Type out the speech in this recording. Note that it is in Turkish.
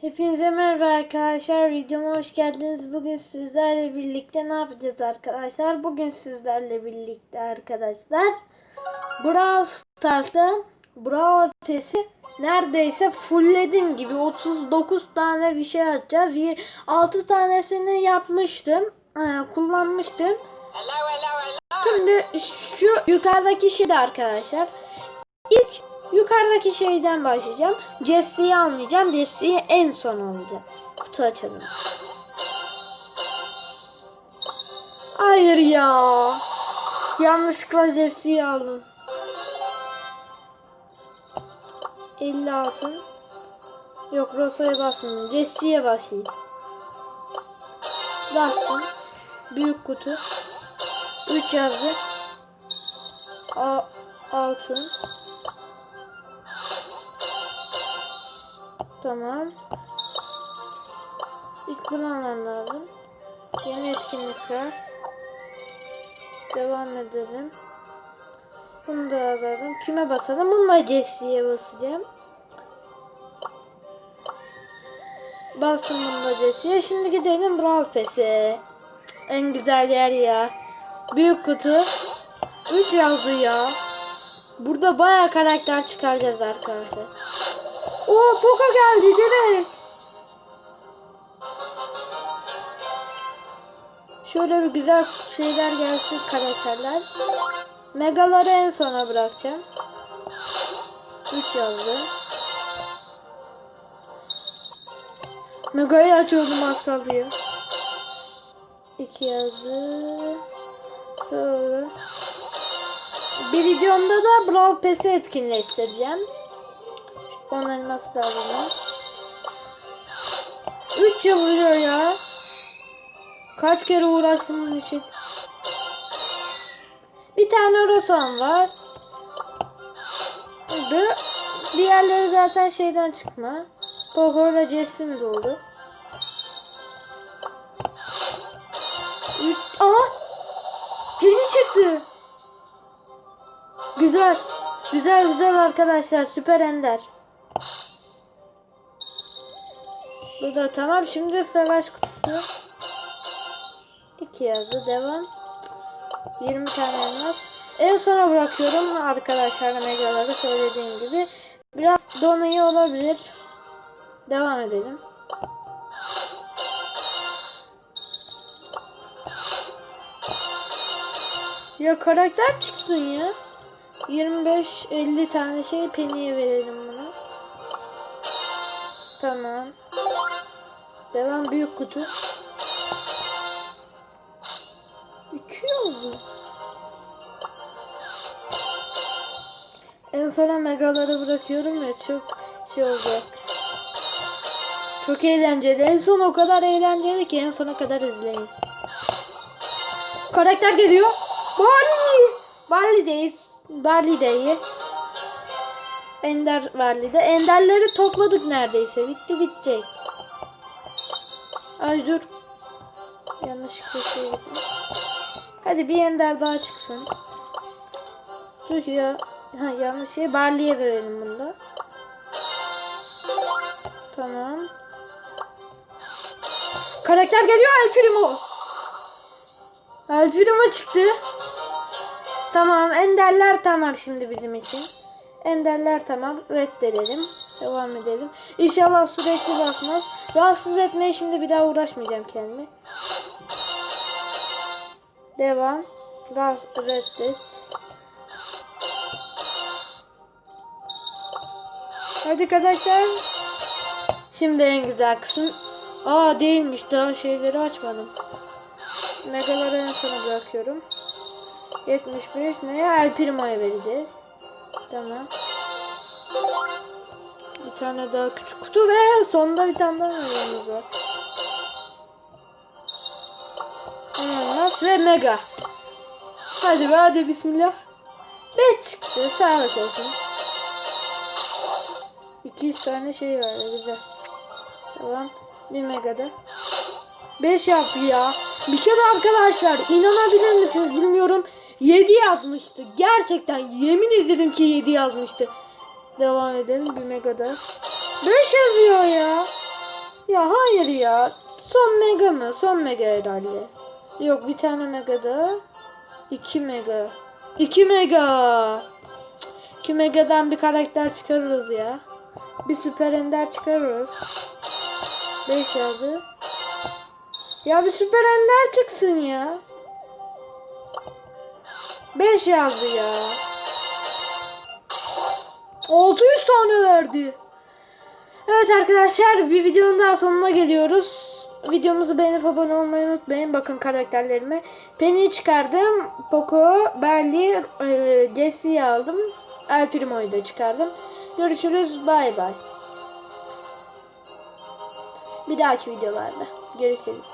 Hepinize merhaba arkadaşlar. Videoma hoş geldiniz. Bugün sizlerle birlikte ne yapacağız arkadaşlar? Bugün sizlerle birlikte arkadaşlar Brawl Stars'ta Brawl Pass'i neredeyse fullledim gibi 39 tane bir şey açacağız. 6 tanesini yapmıştım. e, kullanmıştım. Şimdi şu yukarıdaki şey de arkadaşlar. Yukarıdaki şeyden başlayacağım. Jesse'yi almayacağım. Jesse'yi en son alacağım. Kutu açalım. Hayır ya. Yanlışlıkla Jesse'yi aldım. 50 altın. Yok Rosa'ya basmadım. Jesse'ye basayım. Bastım. Büyük kutu. 3 yazdı. A altın. Tamam. İlk bunu almam lazım. Yeni etkinlikler. Devam edelim. Bunu da alalım. Kime basalım? Bununla Jesse'ye basacağım. Bastım bunu da Jesse'ye. Şimdi gidelim Brawl Pass'e. En güzel yer ya. Büyük kutu. 3 yazdı ya. Burada bayağı karakter çıkaracağız arkadaşlar. Oo Poco geldi direkt. Şöyle bir güzel şeyler gelsin karakterler. Megaları en sona bırakacağım. 3 yazdı. Mega'yı açıyordum az kaldı ya. 2 yazdı. Sonra bir videomda da Brawl Pass'i etkinleştireceğim. 10 elmas da alalım. 3 yıl oluyor ya. Kaç kere uğraştım bunun için. Bir tane Rosan var. Bu diğerleri zaten şeyden çıkma. Poco ile Jessim doldu. Üç... Aa! Yeni çıktı. Güzel. Güzel güzel arkadaşlar. Süper Ender. Bu da tamam. Şimdi savaş kutusu. 2 yazdı. Devam. 20 tane elmas. En sona bırakıyorum arkadaşlar megaları söylediğim gibi. Biraz donuyor olabilir. Devam edelim. Ya karakter çıksın ya. 25-50 tane şey Penny'e verelim bunu. Tamam. Devam büyük kutu. 2 oldu. En sona megaları bırakıyorum ya çok şey olacak. Çok eğlenceli. En son o kadar eğlenceli ki en sona kadar izleyin. Karakter geliyor. Barley. Barley'deyiz. Barley'deyi. Ender Barley'de. Enderleri topladık neredeyse. Bitti bitecek. Ay dur. Yanlışlıkla şey gitmiş. Hadi bir ender daha çıksın. Dur ya. Ha, yanlış şey. Barley'e verelim bunu da. Tamam. Karakter geliyor. El Primo çıktı. Tamam enderler tamam şimdi bizim için. Enderler tamam reddedelim. Devam edelim. İnşallah sürekli basmaz. Rahatsız etmeye şimdi bir daha uğraşmayacağım kendimi. Devam. Rahatsız reddet. Hadi arkadaşlar. Şimdi en güzel kısım. Aa değilmiş daha şeyleri açmadım. Megaları en sona bırakıyorum. 75 neye? El Primo'ya vereceğiz. Tamam. Tane daha küçük kutu ve sonunda bir tane daha megamız var. Ananas ve mega. Hadi be hadi bismillah. 5 çıktı. Sağlık olsun. 200 tane şey var. Güzel. Tamam. Bir megada. 5 yaptı ya. Bir kere arkadaşlar inanabilir misiniz bilmiyorum. 7 yazmıştı. Gerçekten yemin ederim ki 7 yazmıştı. Devam edelim bir megada. 5 yazıyor ya. Ya hayır ya. Son mega mı? Son mega herhalde. Yok bir tane mega daha. 2 mega. 2 mega. 2 megadan bir karakter çıkarırız ya. Bir süper ender çıkarırız. 5 yazdı. Ya bir süper ender çıksın ya. 5 yazdı ya. 600 tane verdi. Evet arkadaşlar bir videonun daha sonuna geliyoruz. Videomuzu beğenip abone olmayı unutmayın. Bakın karakterlerime. Penny'i çıkardım. Poco, Berli, e, Jesse'yi aldım. El Primo'yu da çıkardım. Görüşürüz. Bay bay. Bir dahaki videolarda. Görüşürüz.